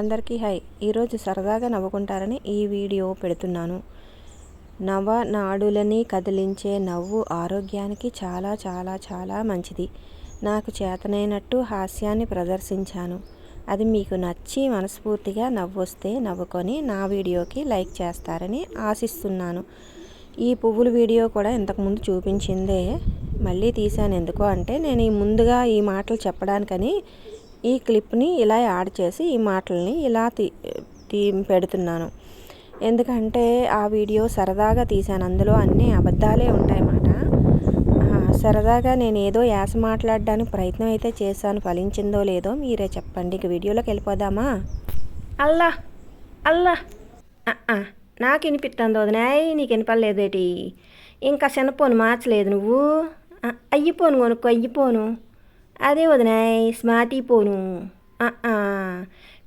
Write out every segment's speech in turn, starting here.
అందరికీ హాయ్ ఈరోజు సరదాగా నవ్వుకుంటారని ఈ వీడియో పెడుతున్నాను. నవ నాడులని కదిలించే నవ్వు ఆరోగ్యానికి చాలా చాలా చాలా మంచిది. నాకు చేతనైనట్టు హాస్యాన్ని ప్రదర్శించాను. అది మీకు నచ్చి మనస్ఫూర్తిగా నవ్వొస్తే నవ్వుకొని నా వీడియోకి లైక్ చేస్తారని ఆశిస్తున్నాను. ఈ పువ్వుల వీడియో కూడా ఇంతకుముందు చూపించిందే. మళ్ళీ తీశాను. ఎందుకో అంటే నేను ఈ ముందుగా ఈ మాటలు చెప్పడానికని ఈ క్లిప్ని ఇలా యాడ్ చేసి ఈ మాటల్ని ఇలా తీ తీ పెడుతున్నాను. ఎందుకంటే ఆ వీడియో సరదాగా తీశాను. అందులో అన్నీ అబద్ధాలే ఉంటాయన్నమాట సరదాగా నేను ఏదో యాస మాట్లాడడానికి ప్రయత్నం అయితే చేశాను. ఫలించిందో లేదో మీరే చెప్పండి. ఇక వీడియోలోకి వెళ్ళిపోదామా? అల్లా అల్లా. నాకు వినిపిస్తుంది వదినాయ్ నీకు వినపడలేదేటి ఇంకా చిన్నపోను మార్చలేదు నువ్వు. అయ్యిపోను కొనుక్కో అయ్యిపోను అదే వదినాయ్ స్మార్టీ పోను.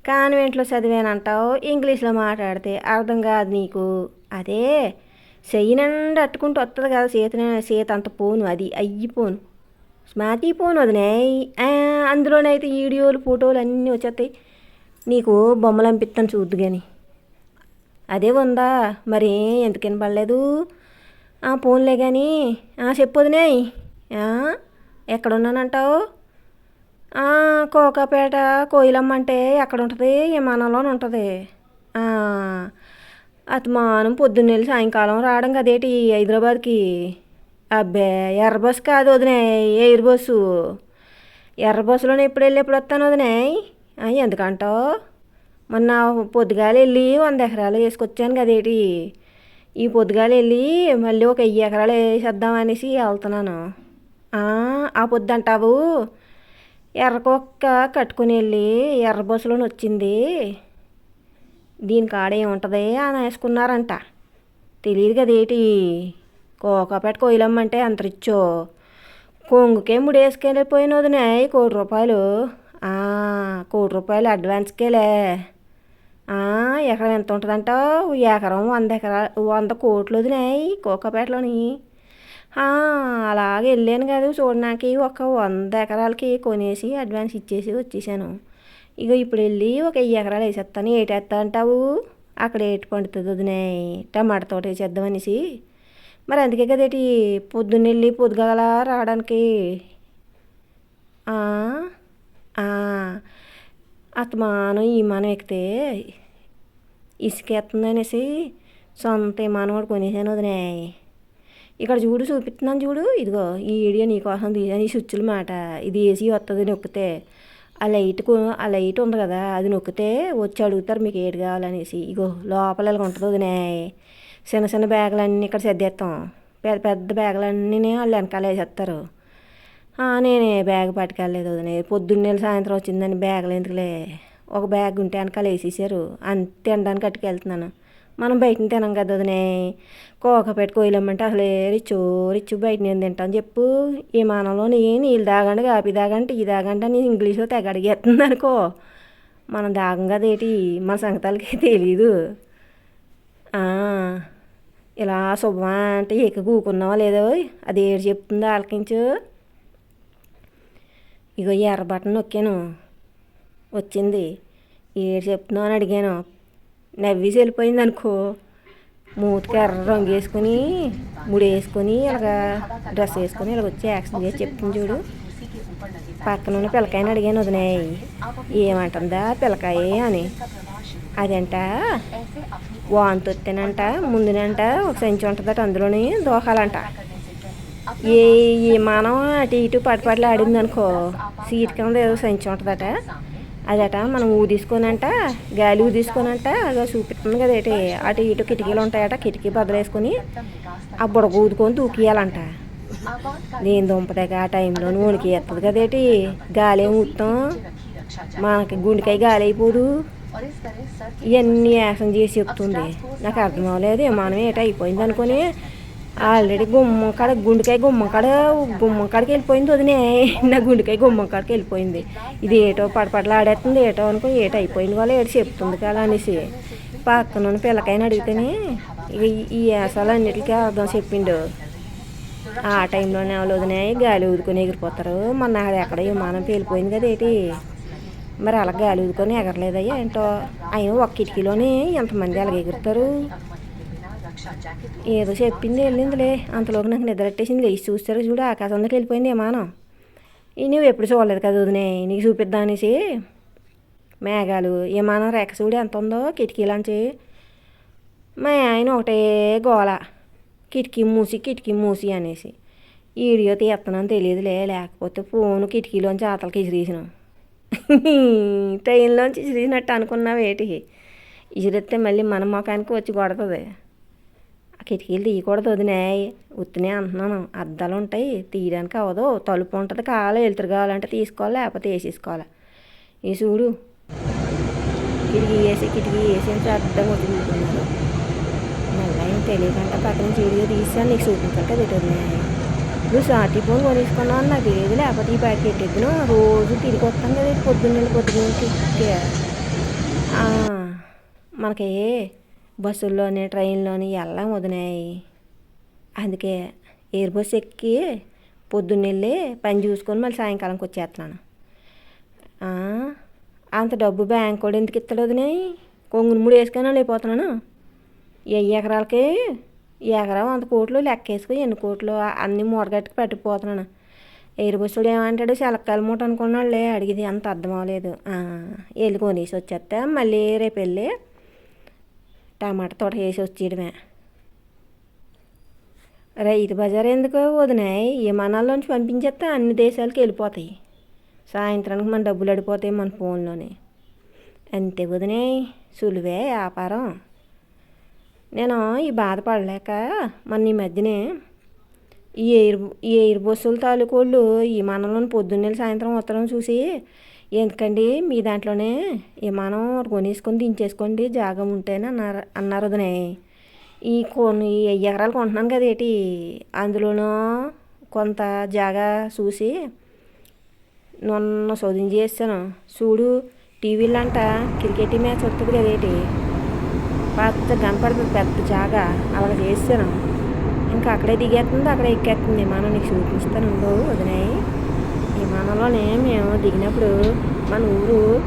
కాన్వెంట్లో చదివానంటావు ఇంగ్లీష్లో మాట్లాడితే అర్థం కాదు నీకు. అదే చెయ్యినండి అట్టుకుంటూ వస్తుంది కదా సీత సీత అంత పోను అది అయ్యిపోను స్మార్టీ పోను వదినాయ్ అందులోనైతే వీడియోలు ఫోటోలు అన్నీ వచ్చేస్తాయి నీకు బొమ్మలు అనిపిస్తాను చూద్దు కానీ అదే ఉందా? మరి ఎందుకు వినపడలేదు? ఫోన్లే కానీ చెప్పొదినాయ్ ఎక్కడున్నానంటావు? కోకాపేట కోయిలమ్మ అంటే ఎక్కడ ఉంటుంది విమానంలోనే ఉంటుంది. అతమానం పొద్దున్న సాయంకాలం రావడం కదేటి హైదరాబాద్కి. అబ్బే ఎర్ర బస్సు కాదు వదినాయి ఎయిర్ బస్సు. ఎర్ర బస్సులోనే ఎప్పుడు వెళ్ళి ఎప్పుడు వస్తాను వదినాయి ఎందుకంటావు? మొన్న పొద్దుగాలు వెళ్ళి వంద ఎకరాలు వేసుకొచ్చాను కదేటి ఈ పొద్దుగాలు వెళ్ళి మళ్ళీ ఒక వెయ్యి ఎకరాలు వేసేద్దాం అనేసి వెళ్తున్నాను. ఆ పొద్దు అంటావు? ఎర్రకొక్క కట్టుకుని వెళ్ళి ఎర్ర బస్సులోని వచ్చింది. దీని కాడ ఏముంటుంది అని వేసుకున్నారంట. తెలియదు కదేటి కోకాపేట కోయిలమ్మంటే అంత రిచ్చో. కొంగుకే ముడేసుకెళ్ళిపోయినది కోటి రూపాయలు. కోటి రూపాయలు అడ్వాన్స్కేలే. ఎకరం ఎంత ఉంటుందంటావు? ఎకరం వంద ఎకరా వంద కోట్లు వదినాయి కోకాపేటలోని. అలాగే వెళ్ళాను కదా. చూడడానికి ఒక వంద ఎకరాలకి కొనేసి అడ్వాన్స్ ఇచ్చేసి వచ్చేసాను. ఇక ఇప్పుడు వెళ్ళి ఒక వెయ్యి ఎకరాలు వేసేస్తాను ఏటేస్తా అంటావు? అక్కడ ఏటి పండుతుంది వదినాయి టమాటా తోట వేసేద్దామనేసి మరి అందుకే కదేటి పొద్దున్న వెళ్ళి పొద్దుగల రావడానికి? అతమానం ఈ మనం ఎక్కితే ఇసుకేస్తుందనేసి సొంత విమానం కూడా కొనేసాను వదినాయి ఇక్కడ చూడు చూపిస్తున్నాను చూడు. ఇదిగో ఈ వీడియో నీకోసం తీసాను ఈ స్విచ్ల మాట. ఇది ఏసీ వస్తుంది నొక్కితే. ఆ లైట్ ఆ లైట్ ఉంది కదా అది నొక్కితే వచ్చి అడుగుతారు మీకు ఏడు కావాలనేసి. ఇగో లోపల ఉంటుంది వదినే. చిన్న చిన్న బ్యాగులన్నీ ఇక్కడ సర్దేస్తాం పెద్ద పెద్ద బ్యాగులన్నీ వాళ్ళు వెనకాల వేసేస్తారు. నేనే బ్యాగ్ పట్టుకెళ్ళలేదు వదినే. పొద్దున్నే సాయంత్రం వచ్చిందని బ్యాగులు ఎందుకులే. ఒక బ్యాగ్ ఉంటే వెనకాల వేసేసారు. అంతే తినడానికి అట్టుకెళ్తున్నాను మనం బయటని తినం కదా వదినే. కోక పెట్టి కోయిలమ్మంటే అసలే రిచ్చు రిచ్చు బయట నేను తింటాను చెప్పు. ఈ మానంలో నీ నీళ్ళు తాగండి కాపీ తాగండి టీ తాగండి అని ఇంగ్లీష్లో తెగ అడిగేస్తుంది అనుకో. మనం దాగం కదా ఏంటి? మన సంగతాలకి తెలీదు. ఇలా శుభమా అంటే ఇక కూకున్నావా లేదో అది ఏడు చెప్తుందో ఆలకించు. ఇగో ఎర్ర బటన్ నొక్కాను. వచ్చింది. ఏడు చెప్తున్నావు అని అడిగాను. నవ్వేసి వెళ్ళిపోయింది అనుకో. మూతికి ఎర్ర రంగు వేసుకొని ముడి వేసుకొని ఇలాగ డ్రెస్ వేసుకొని ఇలాగ వచ్చి యాక్షన్ చేసి చెప్తుంది చూడు. పక్కన ఉన్న పిల్లకాయని అడిగాను వదినాయి ఏమంటుందా పిల్లకాయ అని. అదంట? వాంతి వస్తేనంట ముందునంట ఒక సంచి ఉంటుందట అందులోని దోహాలంట. ఏ విమానం అటు ఇటు పడిపడలు ఆడింది అనుకో సీట్ కింద ఏదో సంచి ఉంటుందట. అదట మనం ఊదీసుకోనంట గాలి ఊదీసుకోనంట అదో చూపిస్తుంది కదా ఏంటి అటు ఇటు కిటికీలు ఉంటాయట కిటికీ బదులేసుకొని ఆ బుడగ ఊదుకొని దూకియాలంట. దేని దుంపదాక ఆ టైంలో నూనెకి వేస్తుంది కదేటి గాలి ఏమి ఊతాం మనకి గుండెకాయ గాలి అయిపోదు. ఇవన్నీ యాసం చేసి చెప్తుంది నాకు అర్థం అవ్వలేదు మనం ఏటో అయిపోయింది అనుకొని ఆల్రెడీ గుమ్మం కాడ గుండెకాయ గుమ్మం కాడ గుమ్మం కాడికి వెళ్ళిపోయింది వదినే. నా గుండెకాయ గుమ్మం కాడికి వెళ్ళిపోయింది. ఇది ఏటో పడపడలు ఆడేస్తుంది ఏటో అనుకో ఏటో అయిపోయింది వాళ్ళు ఏటో చెప్తుంది కదా అనేసి. పక్కన పిల్లకాయని అడిగితేనే ఇక ఈ వేసాలు అన్నిటికీ అర్థం చెప్పిండు. ఆ టైంలోనే వాళ్ళు గాలి ఊదుకొని ఎగిరిపోతారు. మొన్న ఎక్కడ? విమానం పేలిపోయింది కదా ఏంటి? మరి అలా గాలి ఊదుకొని ఎగరలేదయ్యా ఏంటో? అయినా ఒక కిటికీలోనే ఎంతమంది అలాగ ఎగురుతారు? ఏదో చెప్పింది వెళ్ళిందిలే. అంతలోకి నాకు నిద్రట్టేసింది లేచి చూస్తారు చూడు ఆకాశంలోకి వెళ్ళిపోయింది విమానం ఈ నువ్వు ఎప్పుడు చూడలేదు కదా వదినే? నీకు చూపిద్దాం అనేసి. మేఘాలు విమానం రేఖ చూడు ఎంత ఉందో కిటికీలాంచి మా ఆయన ఒకటే గోల. కిటికీ మూసి కిటికీ మూసి అనేసి. వీడియో తీస్తున్నాను తెలియదులే. లేకపోతే ఫోన్ కిటికీలోంచి ఆతలకి ఇసిరేసిన ట్రైన్లోంచి ఇసిరిసినట్టు అనుకున్నావు ఏటి ఇసిరిస్తే మళ్ళీ మన మొఖానికి వచ్చి కొడుతుంది. కిటికీలు తీయకూడదు వదినే. ఉత్తినే అంటున్నాను. అద్దాలు ఉంటాయి తీయడానికి అవ్వదు తలుపు ఉంటుంది. కావాలి వెళ్తురు కావాలంటే తీసుకోవాలి లేకపోతే వేసేసుకోవాలి. ఈ చూడు. కిటికీ వేసి కిటికీ వేసి అద్దం అర్థం మళ్ళీ ఏం తెలియకుండా పక్కన చీడిగా తీసాను నీకు చూపించక కదా నువ్వు సాటి ఫోన్ కొనేసుకున్నావు అని నాకు తెలియదు లేకపోతే ఈ ప్యాకెట్ ఎత్తును రోజు తిరిగి వస్తాం కదా ఇటు పొద్దున్న మనకి బస్సుల్లోని ట్రైన్లోని వెళ్ళడం వదినాయి. అందుకే ఎయిర్ బస్ ఎక్కి పొద్దున్నెళ్ళి పని చూసుకొని మళ్ళీ సాయంకాలంకి వచ్చేస్తున్నాను అంత డబ్బు బ్యాంక్ కూడా ఎందుకు ఇస్తాడు వదినాయి? కొంగుని మూడు వేసుకొని వెళ్ళిపోతున్నాను ఏ ఎకరాలకి? ఈ ఎకరం వంద కోట్లు లెక్కేసుకుని ఎన్ని కోట్లు అన్ని మూడగట్టుకు పెట్టిపోతున్నాను. ఎయిర్ బస్సుడు ఏమంటాడు? సెలక్కాయల మూట అనుకున్నాళ్ళే అడిగింది అంత అర్థం అవ్వలేదు. వెళ్ళి కొనేసి వచ్చేస్తే మళ్ళీ రేపు వెళ్ళి టమాటా తోట వేసి వచ్చేయడమే. రైతు బజార్ ఎందుకు వదినాయి? విమానాల్లోంచి పంపించేస్తే అన్ని దేశాలకు వెళ్ళిపోతాయి. సాయంత్రానికి మన డబ్బులు అడిపోతాయి మన ఫోన్లోనే. అంతే వదినాయి సులువే వ్యాపారం. నేను ఈ బాధపడలేక మన ఈ మధ్యనే ఈ ఎయిర్ ఈ ఎయిర్ బస్సులు తాలూకోళ్ళు ఈ విమానంలోని పొద్దున్నే సాయంత్రం ఉత్తరం చూసి ఎందుకండి? మీ దాంట్లోనే విమానం కొనేసుకొని దించేసుకోండి. జాగం ఉంటేనే అన్నారు అన్నారు వదినే. ఈ కొన్ని ఈ ఎకరాలు కొంటున్నాను కదా ఏటి? అందులోనూ కొంత జాగా చూసి నన్ను శోధన చేస్తాను చూడు టీవీలో అంట క్రికెట్ మ్యాచ్ వస్తుంది కదా ఏటి? పెద్ద కనపడుతుంది పెద్ద జాగా అలా చేస్తాను ఇంకా అక్కడే దిగేస్తుంది అక్కడే ఎక్కేస్తుంది. మనం నీకు చూపిస్తాను ఉండవు వదినాయి విమానంలోనే మేము దిగినప్పుడు మన ఊరు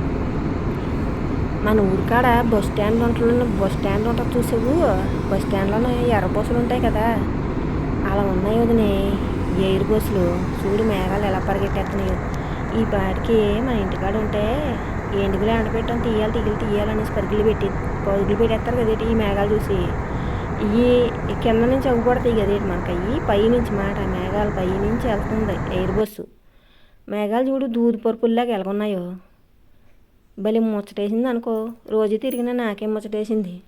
మన ఊరు కాడ బస్ స్టాండ్ ఉంటుంది బస్ స్టాండ్ ఉంటుంది చూసావు. బస్ స్టాండ్లోనే ఎర్ర బస్సులు ఉంటాయి కదా. అలా ఉన్నాయి వదిని. ఎయిర్ బస్సులు. చూడు మేఘాలు ఎలా పరిగెట్టేస్తున్నాయో ఈ పాటికి మన ఇంటికాడ ఉంటే ఎండుగులు ఎండపెట్టాం తీయాలి తీయాలి తీయాలనేసి పరుగులు పెట్టి పరుగులు పెట్టేస్తారు కదేటి ఈ మేఘాలు చూసి. ఇవి కింద నుంచి అవ్వబడతాయి కదేటి మనకి. అవి పై నుంచి మాట మేఘాలు పై నుంచి వెళ్తుంది ఎయిర్ బస్సు. మేఘాలు చూడు దూది పరుపుల్లాగా ఎలాగున్నాయో. భలే ముచ్చటేసింది అనుకో. రోజు తిరిగినా నాకే ముచ్చటేసింది.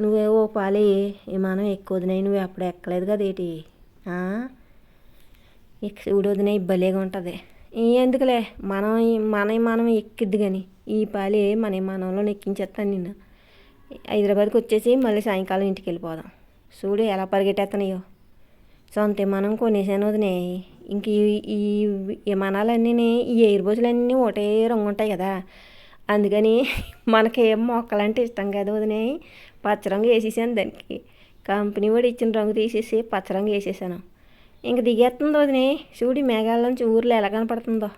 నువ్వే ఓ పాలి విమానం ఎక్కువదినాయి నువ్వు ఎప్పుడు ఎక్కలేదు కదేటి చూడొదినాయి భలేగా ఉంటుంది. ఎందుకులే? మనం మన విమానం ఎక్కిద్ది కానీ ఈ పాలి మన విమానంలో ఎక్కించేస్తాను నిన్ను. హైదరాబాద్కి వచ్చేసి మళ్ళీ సాయంకాలం ఇంటికి వెళ్ళిపోదాం చూడు ఎలా పరిగెట్టేస్తున్నాయో సొంత విమానం కొనేసాను వదినే. ఇంక ఈ- ఈ విమానాలన్నీ ఈ ఎయిర్ బస్సులన్నీ ఒకటే రంగు ఉంటాయి కదా. అందుకని మనకేం మొక్కలంటే ఇష్టం కదా వదినే. పచ్చరంగు వేసేసాను దానికి. కంపెనీ వాడు ఇచ్చిన రంగు తీసేసి పచ్చరంగు వేసేసాను. ఇంక దిగేస్తుంది వదినే. చూడు మేఘాల నుంచి ఊర్లో ఎలా కనపడుతుందో.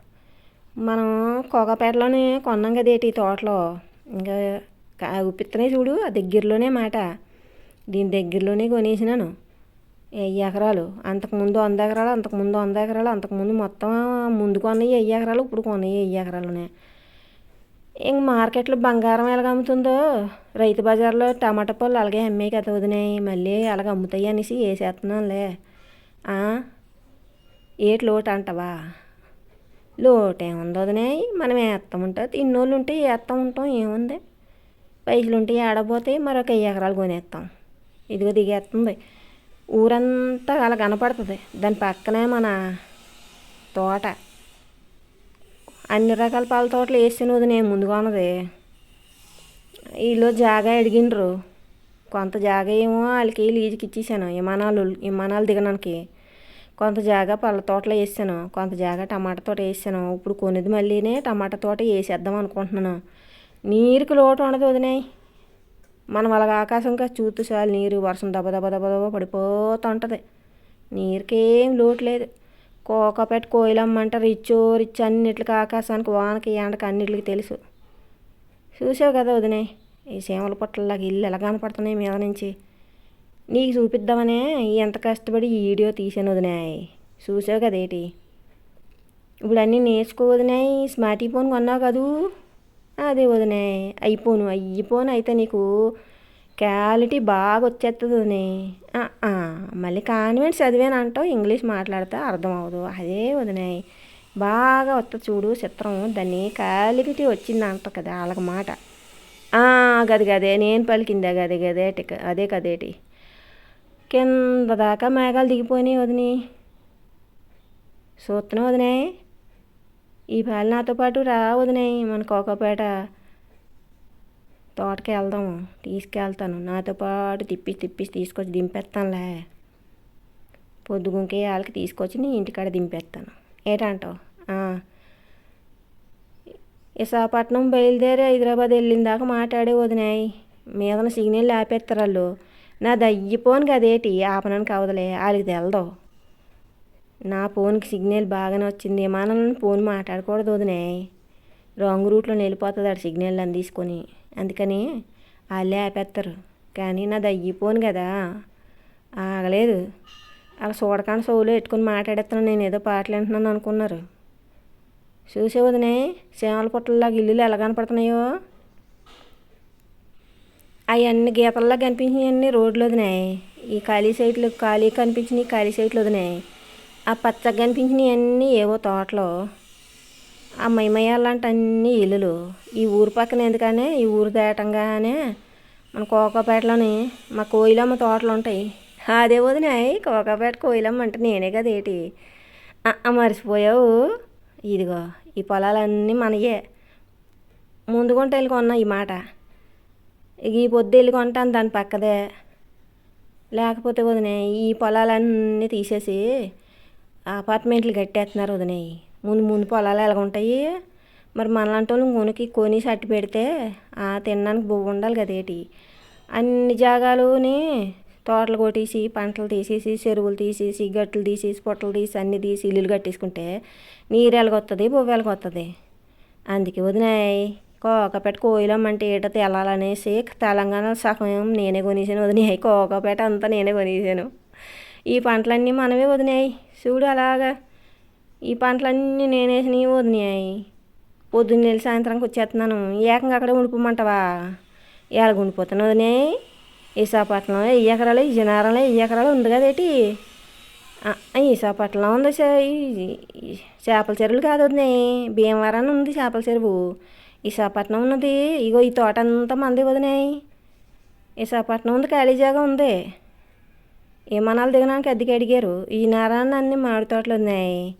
మనం కోగపేటలోనే కొన్నాం కదా ఈ తోటలో. ఇంకా కా- ఉప్పిత్తనే చూడు ఆ దగ్గరలోనే మాట. దీని దగ్గరలోనే కొనేసినాను. వెయ్యి ఎకరాలు అంతకుముందు వంద ఎకరాలు అంతకుముందు వంద ఎకరాలు అంతకుముందు మొత్తం ముందు కొన్నవి వెయ్యి ఎకరాలు ఇప్పుడు కొన్నవి వెయ్యి ఎకరాలునే. ఇంక మార్కెట్లో బంగారం ఎలాగ అమ్ముతుందో? రైతు బజార్లో టమాటా పళ్ళు అలాగే అమ్మాయి కదా వదినాయి మళ్ళీ అలాగ అమ్ముతాయి అనేసి వేసేస్తున్నానులే ఏటి లోటు అంటవా? లోటు ఏముంది వదినాయి మనం వేస్తామంటే ఇన్నోళ్ళు ఉంటే వేస్తూ ఉంటాం ఏముంది? పైసలు ఉంటే ఏడపోతే మరొక వెయ్యి ఎకరాలు కొనేస్తాం ఇదిగో దిగేస్తుంది ఊరంతా అలా కనపడుతుంది. దాని పక్కనే మన తోట. అన్ని రకాల పాల తోటలు వేసినది నేను ముందుగా ఉన్నది. వీళ్ళు జాగా అడిగిండ్రు. కొంత జాగా ఏమో వాళ్ళకి లీజుకి ఇచ్చేసాను. విమానాలు విమానాలు దిగడానికి. కొంత జాగా పళ్ళ తోటలో వేసాను కొంత జాగా టమాటా తోట వేసాను ఇప్పుడు కొనేది మళ్ళీనే టమాటా తోట వేసేద్దాం అనుకుంటున్నాను. నీరుకి లోటు ఉండదు వదినాయి. మనం అలాగ ఆకాశంగా చూస్తూ చాలు నీరు వర్షం దెబ్బ దెబ్బ దెబ్బ దెబ్బ పడిపోతుంటుంది నీరుకేం లోటు లేదు. కోకపెట్టి కోయిలమ్మంట రిచ్చో రిచ్ అన్నిటికి ఆకాశానికి వానకి ఎండకి అన్నిటికి తెలుసు. చూసావు కదా వదినే ఈ సేమల పుట్టలాగా ఇల్లు ఎలా కనపడుతున్నాయి మీద నుంచి. నీకు చూపిద్దామనే ఎంత కష్టపడి ఈ వీడియో తీసాను వదినాయి చూసావు కదేటి ఇప్పుడు అన్నీ నేర్చుకో వదినాయ్ స్మార్ట్ ఫోన్ కొన్నావు కదూ? అదే వదినే అయిపోను. అయిపోను అయితే నీకు క్వాలిటీ బాగా వచ్చేస్తుంది వదినే. మళ్ళీ కాన్వెంట్ చదివాను అంటావు ఇంగ్లీష్ మాట్లాడితే అర్థం అవ్వదు అదే వదినాయి బాగా వస్తుంది చూడు చిత్రం. దాన్ని క్వాలిటీ వచ్చింది అంట కదా వాళ్ళకి మాట. గది గదే నేను పలికిందా గదే గదేటి అదే కదేటి కింద దాకా మేఘాలు దిగిపోయినాయి వదిని. సూత్రం వదినాయి ఈ పాలు నాతో పాటు రా వదినాయి మన కోకపేట. తోటకి వెళ్దాము తీసుకెళ్తాను. నాతో పాటు తిప్పి తిప్పి తీసుకొచ్చి దింపేస్తానులే. పొద్దుగుంకే వాళ్ళకి తీసుకొచ్చి నీ ఇంటికాడ దింపేస్తాను. ఏటంటావు? విశాఖపట్నం బయలుదేరి హైదరాబాద్ వెళ్ళిన దాకా మాట్లాడే వదినాయి మీదన సిగ్నల్ ఆపేస్తారు వాళ్ళు. నా దయ్యిపోను కదేటి? ఆపనానికి అవదలే. వాళ్ళకి తెలదావు. నా ఫోన్కి సిగ్నల్ బాగానే వచ్చింది. మనం ఫోన్ మాట్లాడకూడదు వదినే రాంగ్ రూట్లో వెళ్ళిపోతుంది ఆ సిగ్నల్ అని తీసుకొని. అందుకని వాళ్ళే ఆపేస్తారు కానీ నాది అయ్యిపోను కదా. ఆగలేదు. అలా చూడకుండా సోలో పెట్టుకుని మాట్లాడేస్తున్నాను నేను ఏదో పాటలు వింటున్నాను అనుకున్నారు. చూసే వదినే సేమల పుట్టలాగా ఇల్లులు ఎలా కనపడుతున్నాయో. అవన్నీ గీతల్లా కనిపించినవన్నీ రోడ్లు వదినాయి ఈ ఖాళీ సైట్లు ఖాళీ కనిపించినాయి ఖాళీ సైట్లు వదినాయి ఆ పచ్చగా కనిపించినవి అన్నీ ఏవో తోటలో ఆ మైమయ్యాలంటే అన్ని ఇల్లులు. ఈ ఊరు పక్కన ఎందుకనే ఈ ఊరు దాటంగానే మన కోకాపేటలోని మా కోయిలమ్మ తోటలు ఉంటాయి. అదే వదినాయి కోకాపేట కోయిలమ్మ అంటే నేనే కదా ఏటి? మర్చిపోయావు? ఇదిగో ఈ పొలాలన్నీ మనయే. ముందుకుంటే వెళ్ళి కొన్నా ఈ మాట. ఇక ఈ పొద్దు వెళ్ళి కొంటాను దాని పక్కదే. లేకపోతే వదినే ఈ పొలాలన్నీ తీసేసి అపార్ట్మెంట్లు కట్టేస్తున్నారు వదినాయి ముందు ముందు పొలాలు ఎలాగుంటాయి మరి మనలాంటి వాళ్ళు కొనికి కొని సట్టి పెడితే ఆ తినడానికి బొవ్వు ఉండాలి కదేటి అన్ని జాగాలుని తోటలు కొట్టేసి పంటలు తీసేసి చెరువులు తీసేసి గట్లు తీసేసి పొట్టలు తీసి అన్ని తీసి ఇల్లులు కట్టేసుకుంటే నీరు ఎలాగొస్తుంది బొవ్వు ఎలాగొస్తుంది అందుకే వదినాయి కోకపేట కోయిలమ్మంటే ఏట తెలాలనేసి తెలంగాణ సగం నేనే కొనేసాను వదినాయి కోకపేట అంతా నేనే కొనేసాను. ఈ పంటలన్నీ మనమే వదినాయి. చూడు అలాగా. ఈ పంటలన్నీ నేనేసినవి వదినాయి. పొద్దున్న వెళ్ళి సాయంత్రానికి వచ్చేస్తున్నాను. ఏకంగా అక్కడే ఉండిపోమంటావా? ఎలాగ ఉండిపోతాను వదినాయి. విశాఖపట్నం ఈ ఎకరాలు విజయనగరంలో ఈ ఎకరాలు ఉంది కదేటి విశాఖపట్నంలో ఉంది చేపల చెరువులు కాదు వదినాయి. భీమవరం ఉంది చేపల చెరువు. విశాఖపట్నం ఉన్నది. ఇగో ఈ తోట అంతా మంది వదినాయి. విశాఖపట్నం ఉంది ఖాళీ జాగా ఉంది. విమానాలు దిగడానికి అద్దెకి అడిగారు ఈ నేరాన్ని అన్ని మామిడి తోటలు ఉన్నాయి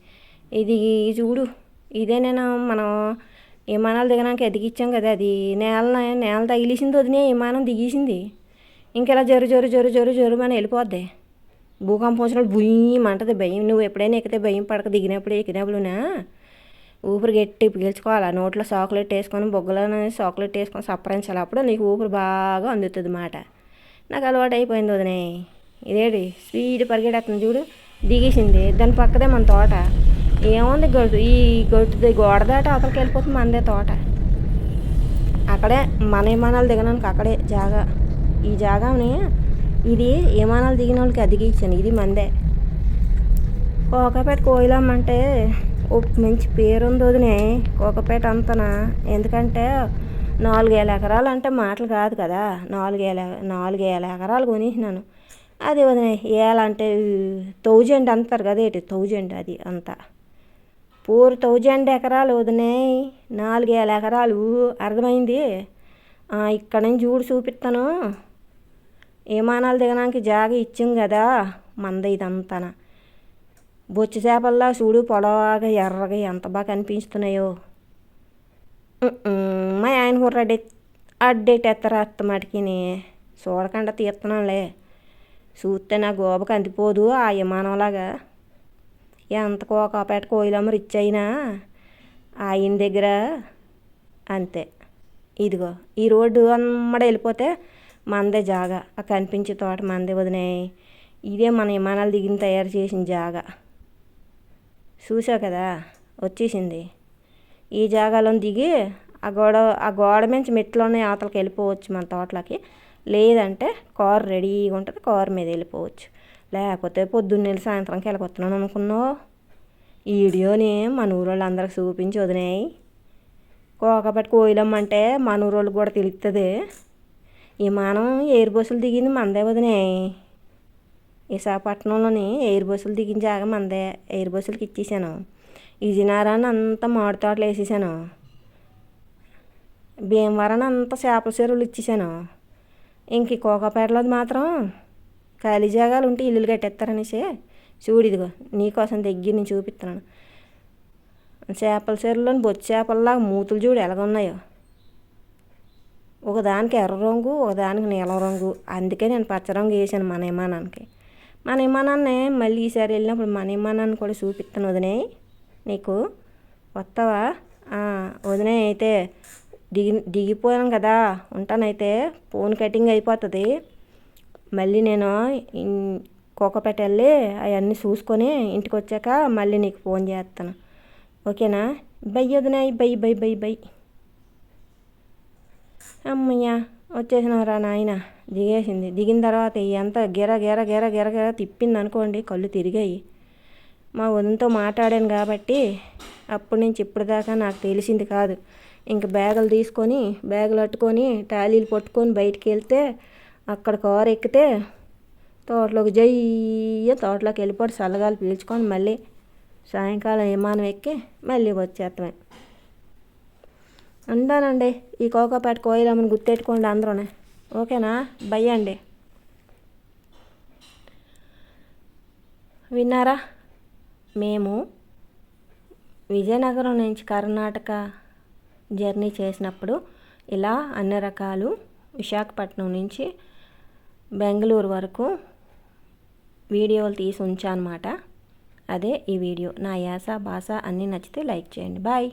ఇది చూడు ఇదే నేను మనం విమానాలు దిగడానికి ఇచ్చాం కదా అది. నేల నేల తగిలేసింది వదినే విమానం దిగేసింది? ఇంకెలా జరు జరు జరు జరు జరు అని వెళ్ళిపోద్ది. భూకంపం వచ్చినప్పుడు భూయమంటది భయం. నువ్వు ఎప్పుడైనా ఎక్కితే భయం పడక దిగినప్పుడు ఎక్కినప్పుడునా? ఊపిరి గట్టి పీల్చుకోవాలి? నోట్లో చాక్లెట్ వేసుకొని బొగ్గలోనే చాక్లెట్ వేసుకొని సప్పరించాలి అప్పుడు నీకు ఊపిరి బాగా అందుతుంది మాట. నాకు అలవాటు అయిపోయింది వదినే. ఇదేటి? స్పీడ్ పరిగెడేస్తుంది చూడు. దిగేసింది. దాని పక్కదే మన తోట. ఏముంది గొడ్డు? ఈ గొడ్డు గోడ దాట అవతలకి వెళ్ళిపోతుంది మనదే తోట. అక్కడే మన విమానాలు దిగడానికి అక్కడే జాగా. ఈ జాగాని ఇది విమానాలు దిగిన వాళ్ళకి అదిగి ఇచ్చాను ఇది మందే. కోకాపేట అంటే ఓ మంచి పేరుంది వదినే. కోకపేట అంతనా? ఎందుకంటే నాలుగేళ్ళ ఎకరాలు అంటే మాటలు కాదు కదా. నాలుగేల నాలుగేళ్ళ ఎకరాలు కొనేసినాను. అది ఎలా అంటే థౌజండ్ అంటారు కదా ఏంటి? థౌజండ్ అది అంతా. ఫోర్ థౌజండ్ ఎకరాలు వదినాయి నాలుగేల ఎకరాలు. అర్థమైంది? ఇక్కడ నుంచి చూడు చూపిస్తాను విమానాలు దిగడానికి జాగ ఇచ్చాం కదా మంద ఇదంతా బొచ్చు చేపల్లా చూడు పొడవాగా ఎర్రగా ఎంత బాగా కనిపిస్తున్నాయో మా ఆయన కుర్రాడి అడ్డేటెత్తరా అత్తమాటికిని చూడకుండా తీస్తున్నాంలే చూస్తే నా గోబకి అందిపోదు ఆ విమానంలాగా ఎంత కోకాపేట కోయిలమ్మ రిచ్ అయినా ఆయన దగ్గర అంతే. ఇదిగో ఈ రోడ్డు అమ్మడ వెళ్ళిపోతే మందే జాగా. ఆ కనిపించే తోట మందే వదినాయి ఇదే మన విమానాలు దిగిన తయారు చేసిన జాగా. చూసావు కదా వచ్చేసింది. ఈ జాగాలో దిగి ఆ గోడ ఆ గోడ నుంచి ఉన్నాయి అవతలకి వెళ్ళిపోవచ్చు మన తోటలోకి. లేదంటే కార్ రెడీగా ఉంటుంది కార్ మీద వెళ్ళిపోవచ్చు. లేకపోతే పొద్దున్న వెళ్ళి సాయంత్రంకి వెళ్ళిపోతున్నాను అనుకున్నావు? ఈ వీడియోని మన ఊరోళ్ళు అందరికి చూపించి వదినాయి. కోకపట్టి కోయిలమ్మంటే మన ఊరోళ్ళకి కూడా తెలుస్తుంది విమానం ఎయిర్ బస్సులు దిగింది మందే వదినాయి. విశాఖపట్నంలోని ఎయిర్ బస్సులు దిగిన జాగా మందే ఎయిర్ బస్సులకి ఇచ్చేసాను. విజయనగరాన్ని అంతా మామిడి తోటలు వేసేసాను. భీమవరాన్ని అంతా చేపల చెరువులు ఇచ్చేసాను. ఇంక కోకపేటలోది మాత్రం ఖాళీ జాగాలు ఉంటే ఇల్లులు కట్టేస్తారనేసి చూడు ఇదిగో నీకోసం దగ్గర నుంచి చూపిస్తున్నాను చేపల చెరువులోని బొచ్చు మూతులు చూడు ఎలాగున్నాయో. ఒకదానికి ఎర్ర రంగు ఒకదానికి నీలం రంగు. అందుకే నేను పచ్చ రంగు వేసాను మన విమానానికి మన విమానాన్ని మళ్ళీ ఈసారి వెళ్ళినప్పుడు మన విమానాన్ని కూడా చూపిస్తాను వదినే నీకు వస్తావా? వదినే అయితే దిగి దిగిపోయాను కదా ఉంటానైతే ఫోన్ కటింగ్ అయిపోతుంది. మళ్ళీ నేను కోకపేట వెళ్ళి అవన్నీ చూసుకొని ఇంటికి వచ్చాక మళ్ళీ నీకు ఫోన్ చేస్తాను ఓకేనా? బై వదినాయి బై బై బై బై. అమ్మయ్యా వచ్చేసినారా నాయన? దిగేసింది. దిగిన తర్వాత ఎంత గిర గిర గిర గిర గిర తిప్పింది అనుకోండి కళ్ళు తిరిగాయి. మా వదినతో మాట్లాడాను కాబట్టి అప్పటి నుంచి ఇప్పటిదాకా నాకు తెలిసింది కాదు. ఇంక బ్యాగులు తీసుకొని బ్యాగులు పట్టుకొని టాలీలు పట్టుకొని బయటికి వెళ్తే అక్కడ కారు ఎక్కితే తోటలోకి జయ్య తోటలోకి వెళ్ళిపోయి చల్లగాలి పీల్చుకొని మళ్ళీ సాయంకాలం విమానం ఎక్కి మళ్ళీ వచ్చేస్తామే ఉంటానండి ఈ కోకాపేట కోయిలమ్మని గుర్తెట్టుకోండి అందరూనే. ఓకేనా? భయ అండి. విన్నారా? మేము విజయనగరం నుంచి కర్ణాటక జర్నీ చేసినప్పుడు ఇలా అన్ని రకాలు విశాఖపట్నం నుంచి బెంగళూరు వరకు వీడియోలు తీసి ఉంచానమాట. అదే ఈ వీడియో. నా యాస భాష అన్నీ నచ్చితే లైక్ చేయండి. బాయ్.